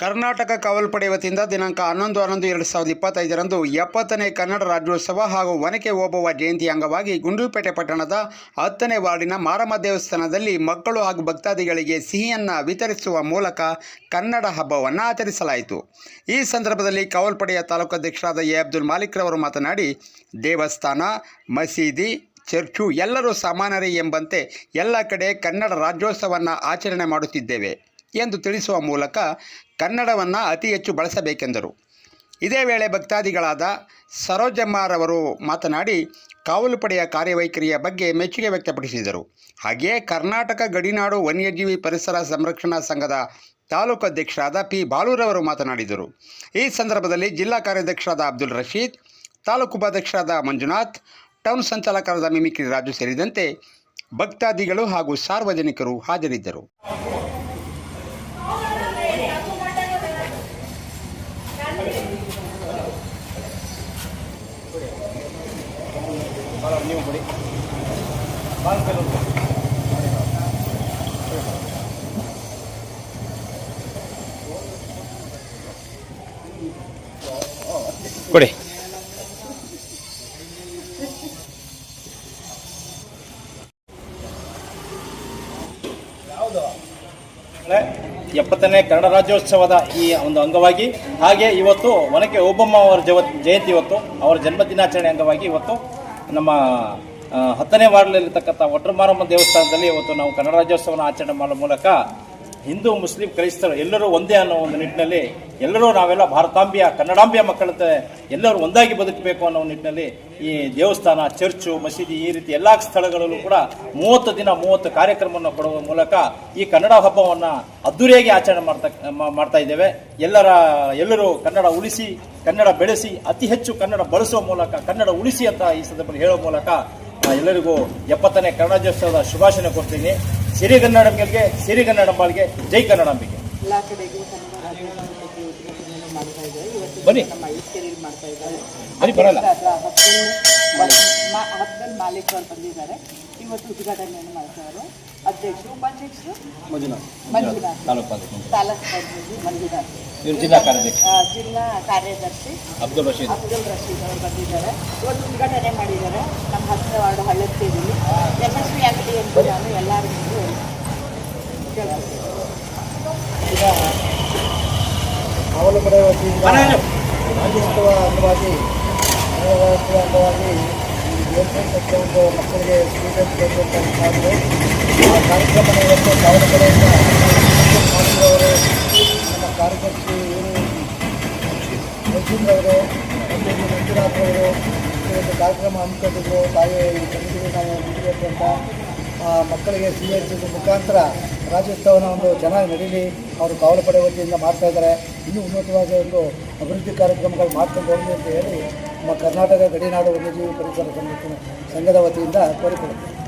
ಕರ್ನಾಟಕ ಕಾವಲ್ಪಡೆ ವತಿಯಿಂದ ದಿನಾಂಕ ಹನ್ನೊಂದು ಹನ್ನೊಂದು ಎರಡು ಸಾವಿರದ ಇಪ್ಪತ್ತೈದರಂದು ಎಪ್ಪತ್ತನೇ ಕನ್ನಡ ರಾಜ್ಯೋತ್ಸವ ಹಾಗೂ ಒನಕೆ ಓಬವ್ವ ಜಯಂತಿ ಅಂಗವಾಗಿ ಗುಂಡ್ಲುಪೇಟೆ ಪಟ್ಟಣದ ಹತ್ತನೇ ವಾರ್ಡಿನ ಮಾರಮ್ಮ ದೇವಸ್ಥಾನದಲ್ಲಿ ಮಕ್ಕಳು ಹಾಗೂ ಭಕ್ತಾದಿಗಳಿಗೆ ಸಿಹಿಯನ್ನು ವಿತರಿಸುವ ಮೂಲಕ ಕನ್ನಡ ಹಬ್ಬವನ್ನು ಆಚರಿಸಲಾಯಿತು. ಈ ಸಂದರ್ಭದಲ್ಲಿ ಕಾವಲ್ಪಡೆಯ ತಾಲೂಕು ಅಧ್ಯಕ್ಷರಾದ ಎ. ಅಬ್ದುಲ್ ಮಾಲಿಕ್ ರವರು ಮಾತನಾಡಿ, ದೇವಸ್ಥಾನ, ಮಸೀದಿ, ಚರ್ಚು ಎಲ್ಲರೂ ಸಮಾನರೇ ಎಂಬಂತೆ ಎಲ್ಲ ಕಡೆ ಕನ್ನಡ ರಾಜ್ಯೋತ್ಸವವನ್ನು ಆಚರಣೆ ಮಾಡುತ್ತಿದ್ದೇವೆ. ಎಂದು ತಿಳಿಸುವ ಮೂಲಕ ಕನ್ನಡವನ್ನು ಅತಿ ಹೆಚ್ಚು ಬಳಸಬೇಕೆಂದರು. ಇದೇ ವೇಳೆ ಭಕ್ತಾದಿಗಳಾದ ಸರೋಜಮ್ಮರವರು ಮಾತನಾಡಿ, ಕಾವಲು ಪಡೆಯ ಕಾರ್ಯವೈಖರಿಯ ಬಗ್ಗೆ ಮೆಚ್ಚುಗೆ ವ್ಯಕ್ತಪಡಿಸಿದರು. ಹಾಗೆಯೇ ಕರ್ನಾಟಕ ಗಡಿನಾಡು ವನ್ಯಜೀವಿ ಪರಿಸರ ಸಂರಕ್ಷಣಾ ಸಂಘದ ತಾಲೂಕು ಅಧ್ಯಕ್ಷರಾದ ಪಿ. ಬಾಲೂರವರು ಮಾತನಾಡಿದರು. ಈ ಸಂದರ್ಭದಲ್ಲಿ ಜಿಲ್ಲಾ ಕಾರ್ಯಾಧ್ಯಕ್ಷರಾದ ಅಬ್ದುಲ್ ರಶೀದ್, ತಾಲೂಕು ಉಪಾಧ್ಯಕ್ಷರಾದ ಮಂಜುನಾಥ್, ಟೌನ್ ಸಂಚಾಲಕರಾದ ಮಿಮಿಕ್ರಿ ರಾಜು ಸೇರಿದಂತೆ ಭಕ್ತಾದಿಗಳು ಹಾಗೂ ಸಾರ್ವಜನಿಕರು ಹಾಜರಿದ್ದರು. ನೀವು ಕೊಡಿ ಕೊಡಿ ಎಪ್ಪತ್ತನೇ ಕನ್ನಡ ರಾಜ್ಯೋತ್ಸವದ ಈ ಒಂದು ಅಂಗವಾಗಿ, ಹಾಗೆ ಇವತ್ತು ಒನಕೆ ಓಬಮ್ಮ ಅವರ ಜವ, ಜಯಂತಿ ಇವತ್ತು, ಅವರ ಜನ್ಮ ದಿನಾಚರಣೆ ಅಂಗವಾಗಿ ಇವತ್ತು ನಮ್ಮ ಹತ್ತನೇ ವಾರ್ಡ್ನಲ್ಲಿರ್ತಕ್ಕಂಥ ಒಟ್ರಮಾರಮ್ಮ ದೇವಸ್ಥಾನದಲ್ಲಿ ಇವತ್ತು ನಾವು ಕನ್ನಡ ರಾಜ್ಯೋತ್ಸವನ ಆಚರಣೆ ಮಾಡುವ ಮೂಲಕ ಹಿಂದೂ, ಮುಸ್ಲಿಂ, ಕ್ರೈಸ್ತರು ಎಲ್ಲರೂ ಒಂದೇ ಅನ್ನೋ ಒಂದು ನಿಟ್ಟಿನಲ್ಲಿ ಎಲ್ಲರೂ ನಾವೆಲ್ಲ ಭಾರತಾಂಬಿಯ, ಕನ್ನಡಾಂಬಿಯ ಮಕ್ಕಳಂತೆ ಎಲ್ಲರೂ ಒಂದಾಗಿ ಬದುಕಬೇಕು ಅನ್ನೋ ನಿಟ್ಟಿನಲ್ಲಿ ಈ ದೇವಸ್ಥಾನ, ಚರ್ಚು, ಮಸೀದಿ ಈ ರೀತಿ ಎಲ್ಲ ಸ್ಥಳಗಳಲ್ಲೂ ಕೂಡ ಮೂವತ್ತು ದಿನ, ಮೂವತ್ತು ಕಾರ್ಯಕ್ರಮವನ್ನು ಕೊಡುವ ಮೂಲಕ ಈ ಕನ್ನಡ ಹಬ್ಬವನ್ನು ಅದ್ದೂರಿಯಾಗಿ ಆಚರಣೆ ಮಾಡ್ತಾ ಮಾಡ್ತಾ ಇದ್ದೇವೆ. ಎಲ್ಲರ, ಎಲ್ಲರೂ ಕನ್ನಡ ಉಳಿಸಿ, ಕನ್ನಡ ಬೆಳೆಸಿ, ಅತಿ ಹೆಚ್ಚು ಕನ್ನಡ ಬಳಸುವ ಮೂಲಕ, ಕನ್ನಡ ಉಳಿಸಿ ಅಂತ ಈ ಸಂದರ್ಭದಲ್ಲಿ ಹೇಳುವ ಮೂಲಕ ಎಲ್ಲರಿಗೂ ಎಪ್ಪತ್ತನೇ ಕನ್ನಡೋತ್ಸವದ ಶುಭಾಶಯ ಕೊಡ್ತೀನಿ. ಸಿರಿಗನ್ನಡಂಬೆಗೆ ಸಿರಿಗನ್ನಡಂಬಾಳಿಗೆ ಜೈ ಕನ್ನಡಂಬಿಗೆ ಎಲ್ಲ ಕಡೆಗೂ ಕನ್ನಡ ಬಾಳಿಗೆ ಜೈ ಉದ್ಘಾಟನೆಯನ್ನು ಮಾಡ್ತಾ ಇದ್ದಾರೆ. ಇವತ್ತು ಬನ್ನಿ. ನಮ್ಮ ಐಸ್ಕೆರೆಯಲ್ಲಿ ಮಾಡ್ತಾ ಇದ್ದಾರೆ. ಬನ್ನಿ, ಬರಲ್ಲ ಹತ್ತನೇ ಹತ್ತನೇ ಮಾಲೀಕ್ ಅವರು ಬಂದಿದ್ದಾರೆ. ಇವತ್ತು ಉದ್ಘಾಟನೆಯನ್ನು ಮಾಡ್ತಾರೆ ಅಧ್ಯಕ್ಷರು ಉಪಾಧ್ಯಕ್ಷರು? ಮಂಜುನಾಥ್. ಮಂಜುನಾಥ್. ತಾಲೂಕು ಮಂಜುನಾಥ್. ಜಿಲ್ಲಾ ಕಾರ್ಯದರ್ಶಿ. ಜಿಲ್ಲಾ ಕಾರ್ಯದರ್ಶಿ ಅಬ್ದುಲ್ ರಶೀದ್. ಅಬ್ದುಲ್ ರಶೀದ್ ಅವರು ಬಂದಿದ್ದಾರೆ. ಇವತ್ತು ಉದ್ಘಾಟನೆ ಮಾಡಿದ್ದಾರೆ. ನಮ್ಮ ಹತ್ತಿರ ವಾರ್ಡ್ ಯಶಸ್ವಿ ಯಶಸ್ವಿಯಾಗಲಿ ಎಂದು ಎಲ್ಲರಿಗೂ ಕೇಳ್ತೀನಿ ಈಗ ಕಾವಲು ಪಡೆ ರಾಜ್ಯೋತ್ಸವ ಅಂಗವಾಗಿ ಗಣರಾಜ್ಯೋತ್ಸವ ಅಂಗವಾಗಿ ಒಂದು ಮಕ್ಕಳಿಗೆ ಸ್ವೀಕರಿಸಬೇಕು ಮಾಡಿದ್ರು ಆ ಕಾರ್ಯಕ್ರಮ ಇವತ್ತು ದಾವಣಗೆರೆಯಿಂದ ಮಾಡಿದವರು ನಮ್ಮ ಕಾರ್ಯದರ್ಶಿ ಇವತ್ತು ಕಾರ್ಯಕ್ರಮ ಹಮ್ಮಿಕೊಂಡಿದ್ರು ತಾಯಿ ಕಮಿಟಿಗೆ ನಾವು ಮುಗಿಬೇಕು ಅಂತ ಮಕ್ಕಳಿಗೆ ಸಿ ಎಚ್ ಮುಖಾಂತರ ರಾಜ್ಯೋತ್ಸವನ ಒಂದು ಚೆನ್ನಾಗಿ ನಡೀಲಿ. ಅವರು ಕಾವಲು ಪಡೆ ವತಿಯಿಂದ ಮಾಡ್ತಾ ಇದ್ದಾರೆ. ಇನ್ನೂ ಉನ್ನತವಾದ ಒಂದು ಅಭಿವೃದ್ಧಿ ಕಾರ್ಯಕ್ರಮಗಳು ಮಾಡ್ಕೊಂಡು ಅಂತ ಹೇಳಿ ನಮ್ಮ ಕರ್ನಾಟಕ ಗಡಿನಾಡು ವನ್ಯಜೀವಿ ಪರಿಸರ ಸಂರಕ್ಷಣೆ ಸಂಘದ ವತಿಯಿಂದ ಕೋರಿಕೊಳ್ಳುತ್ತೇವೆ